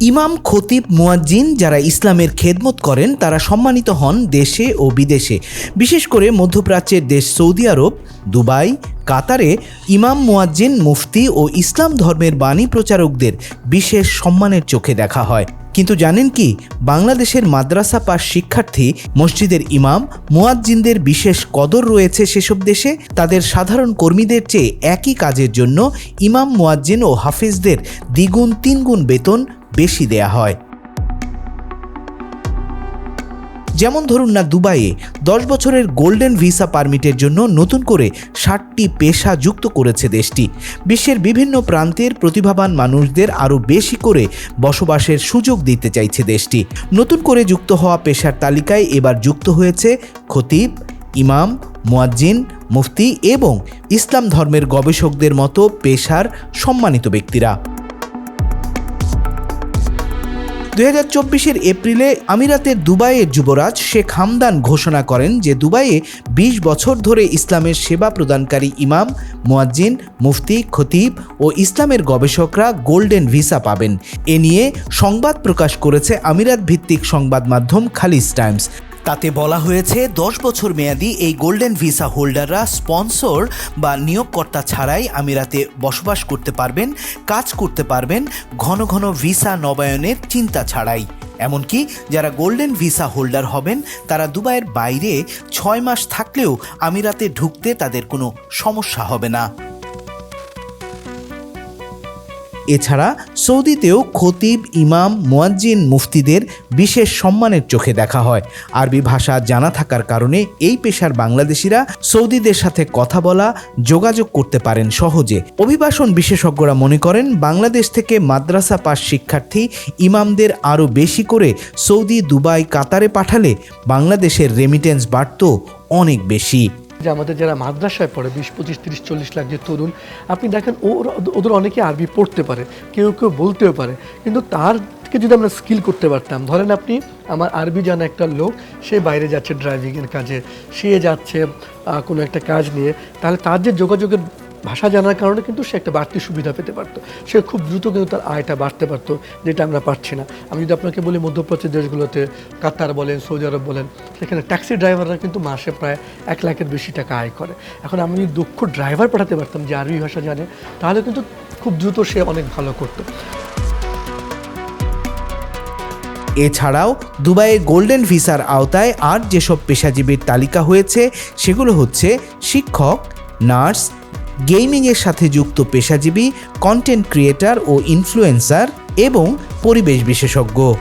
ইমাম, খতিব, মুয়াজ্জিন যারা ইসলামের খেদমত করেন, তারা সম্মানিত হন দেশে ও বিদেশে। বিশেষ করে মধ্যপ্রাচ্যের দেশ সৌদি আরব, দুবাই, কাতারে ইমাম, মুয়াজ্জিন, মুফতি ও ইসলাম ধর্মের বাণী প্রচারকদের বিশেষ সম্মানের চোখে দেখা হয়। কিন্তু জানেন কি, বাংলাদেশের মাদ্রাসা পাশ শিক্ষার্থী, মসজিদের ইমাম, মুয়াজ্জিনদের বিশেষ কদর রয়েছে সেসব দেশে। তাদের সাধারণ কর্মীদের চেয়ে একই কাজের জন্য ইমাম, মুয়াজ্জিন ও হাফিজদের দ্বিগুণ, তিনগুণ বেতন বেশি দেয়া হয়। যেমন ধরুন না দুবাইয়ে দশ বছরের গোল্ডেন ভিসা পারমিটের জন্য নতুন করে ষাটটি পেশা যুক্ত করেছে দেশটি। বিশ্বের বিভিন্ন প্রান্তের প্রতিভাবান মানুষদের আরও বেশি করে বসবাসের সুযোগ দিতে চাইছে দেশটি। নতুন করে যুক্ত হওয়া পেশার তালিকায় এবার যুক্ত হয়েছে খতিব, ইমাম, মুয়াজ্জিন, মুফতি এবং ইসলাম ধর্মের গবেষকদের মতো পেশার সম্মানিত ব্যক্তিরা। হাজার চব্বিশের এপ্রিলে আমিরাতের দুবাইয়ের যুবরাজ শেখ হামদান ঘোষণা করেন যে দুবাইয়ে ২০ বছর ধরে ইসলামের সেবা প্রদানকারী ইমাম, মোয়াজ্জিন, মুফতি, খতিব ও ইসলামের গবেষকরা গোল্ডেন ভিসা পাবেন। এ নিয়ে সংবাদ প্রকাশ করেছে আমিরাত ভিত্তিক সংবাদ মাধ্যম খালিজ টাইমস। তাতে বলা হয়েছে, দশ বছর মেয়াদি এই গোল্ডেন ভিসা হোল্ডাররা স্পন্সর বা নিয়োগকর্তা ছাড়াই আমিরাতে বসবাস করতে পারবেন, কাজ করতে পারবেন, ঘন ঘন ভিসা নবায়নের চিন্তা ছাড়াই। এমনকি যারা গোল্ডেন ভিসা হোল্ডার হবেন, তারা দুবাইয়ের বাইরে ছয় মাস থাকলেও আমিরাতে ঢুকতে তাদের কোনো সমস্যা হবে না। এছাড়া সৌদিতেও খতিব ইমাম মোয়াজ্জিন মুফতিদের বিশেষ সম্মানের চোখে দেখা হয়। আরবি ভাষা জানা থাকার কারণে এই পেশার বাংলাদেশিরা সৌদিদের সাথে কথা বলা, যোগাযোগ করতে পারেন সহজে। অভিবাসন বিশেষজ্ঞরা মনে করেন, বাংলাদেশ থেকে মাদ্রাসা পাস শিক্ষার্থী ইমামদের আরও বেশি করে সৌদি, দুবাই, কাতারে পাঠালে বাংলাদেশের রেমিটেন্স বাড়ত অনেক বেশি। যে আমাদের যারা মাদ্রাসায় পড়ে, বিশ, পঁচিশ, তিরিশ, চল্লিশ লাখ যে তরুণ, আপনি দেখেন ওর ওদের অনেকে আরবি পড়তে পারে, কেউ কেউ বলতেও পারে, কিন্তু তার থেকে যদি আমরা স্কিল করতে পারতাম, ধরেন আপনি আমার আরবি জানা একটা লোক, সে বাইরে যাচ্ছে ড্রাইভিংয়ের কাজে, সে যাচ্ছে কোনো একটা কাজ নিয়ে, তাহলে তার যে যোগাযোগের ভাষা জানার কারণে কিন্তু সে একটা বাড়তি সুবিধা পেতে পারতো। সে খুব দ্রুত কিন্তু তার আয়টা বাড়তে পারতো, যেটা আমরা পারছি না। আমি যদি আপনাকে বলি, মধ্যপ্রাচ্যের দেশগুলোতে কাতার বলেন, সৌদি আরব বলেন, সেখানে ট্যাক্সি ড্রাইভাররা কিন্তু মাসে প্রায় এক লাখের বেশি টাকা আয় করে। এখন আমি যদি দক্ষ ড্রাইভার পাঠাতে পারতাম যে আরবি ভাষা জানে, তাহলে কিন্তু খুব দ্রুত সে অনেক ভালো করতো। এছাড়াও, দুবাইয়ে গোল্ডেন ভিসার আওতায় আর যেসব পেশাজীবীর তালিকা হয়েছে, সেগুলো হচ্ছে শিক্ষক, নার্স গেমিংয়ের সাথে যুক্ত পেশাজীবী কন্টেন্ট ক্রিয়েটার ও ইনফ্লুয়েন্সার এবং পরিবেশ বিশেষজ্ঞ।